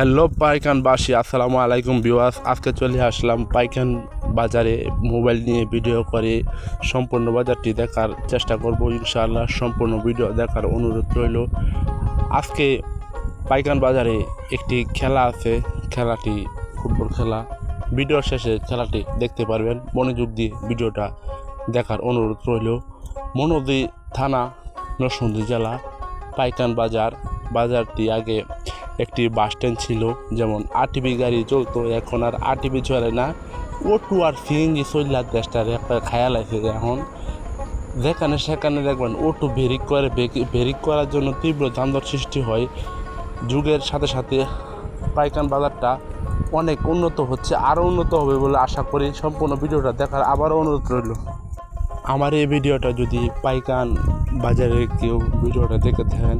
Hello পাইকানবাসী আসসালামু আলাইকুম বিওয়াস আজকে চলে আসলাম পাইকান বাজারে মোবাইল নিয়ে ভিডিও করে সম্পূর্ণ বাজারটি দেখার চেষ্টা করব। ইনশাআল্লাহ সম্পূর্ণ ভিডিও দেখার অনুরোধ রইল। আজকে পাইকান বাজারে একটি খেলা আছে, খেলাটি ফুটবল খেলা। ভিডিও শেষে খেলাটি দেখতে পারবেন। মনোযোগ দিয়ে ভিডিওটা দেখার অনুরোধ রইল। মনোদি থানা নরসিংদী জেলা পাইকান বাজার। বাজারটি আগে একটি বাস স্ট্যান্ড ছিল, যেমন আরটিভি গাড়ি চলতো, এখন আর আরটিভি চলে না। ওটু আর সিএনজি চললার দেশটার একটা খায়াল আছে এখন। যেখানে সেখানে দেখবেন ওটু ভেরিক করে ভেরিক করার জন্য তীব্র যানজট সৃষ্টি হয়। যুগের সাথে সাথে পাইকান বাজারটা অনেক উন্নত হচ্ছে আরও উন্নত হবে বলে আশা করি সম্পূর্ণ ভিডিওটা দেখার আবারও অনুরোধ রইল। আমার এই ভিডিওটা যদি পাইকান বাজারে কেউ ভিডিওটা দেখে থাকেন,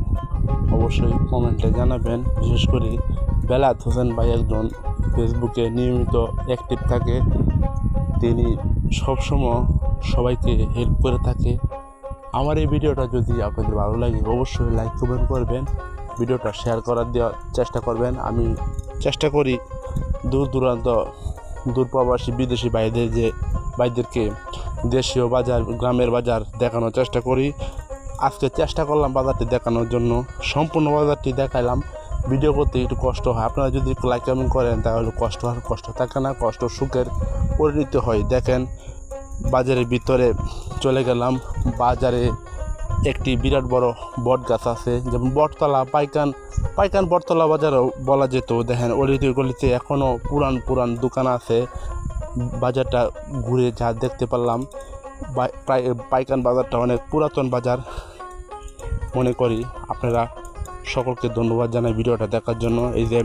অবশ্যই কমেন্টে জানাবেন। বিশেষ করে বেলাত হোসেন ভাই একজন ফেসবুকে নিয়মিত অ্যাক্টিভ থাকে। তিনি সবসময় সবাইকে হেল্প করে থাকে। আমার এই ভিডিওটা যদি আপনাদের ভালো লাগে, অবশ্যই লাইক কমেন্ট করবেন। ভিডিওটা শেয়ার করার দেওয়ার চেষ্টা করবেন। আমি চেষ্টা করি দূর দূরান্ত, দূরপ্রবাসী বিদেশি ভাইদের যে, ভাইদেরকে দেশীয় বাজার, গ্রামের বাজার দেখানোর চেষ্টা করি। আজকে চেষ্টা করলাম বাজারটি দেখানোর জন্য। সম্পূর্ণ বাজারটি দেখাইলাম। ভিডিও করতে একটু কষ্ট হয়। আপনারা যদি একটু লাইক কমেন্ট করেন, তাহলে কষ্ট আর কষ্ট থাকে না, কষ্ট সুখের পরিণত হয়। দেখেন, বাজারের ভিতরে চলে গেলাম। বাজারে একটি বিরাট বড় বট গাছ আছে। যেমন বটতলা, পাইকান পাইকান বটতলা বাজারও বলা যেত। দেখেন অলিতে গলিতে এখনও পুরান পুরান দোকান আছে। বাজারটা ঘুরে যা দেখতে পারলাম। পাইকান বাজারটা অনেক পুরাতন বাজার। মনে করি আপনারা সকলকে ধন্যবাদ জানাই ভিডিওটা দেখার জন্য। এই যে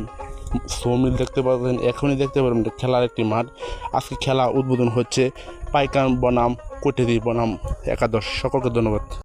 সৌমিল দেখতে পাচ্ছেন, এখনই দেখতে পারবেন খেলার একটি মাঠ। আজকে খেলা উদ্বোধন হচ্ছে পাইকান বনাম কোটেদি বনাম একাদশ। সকলকে ধন্যবাদ।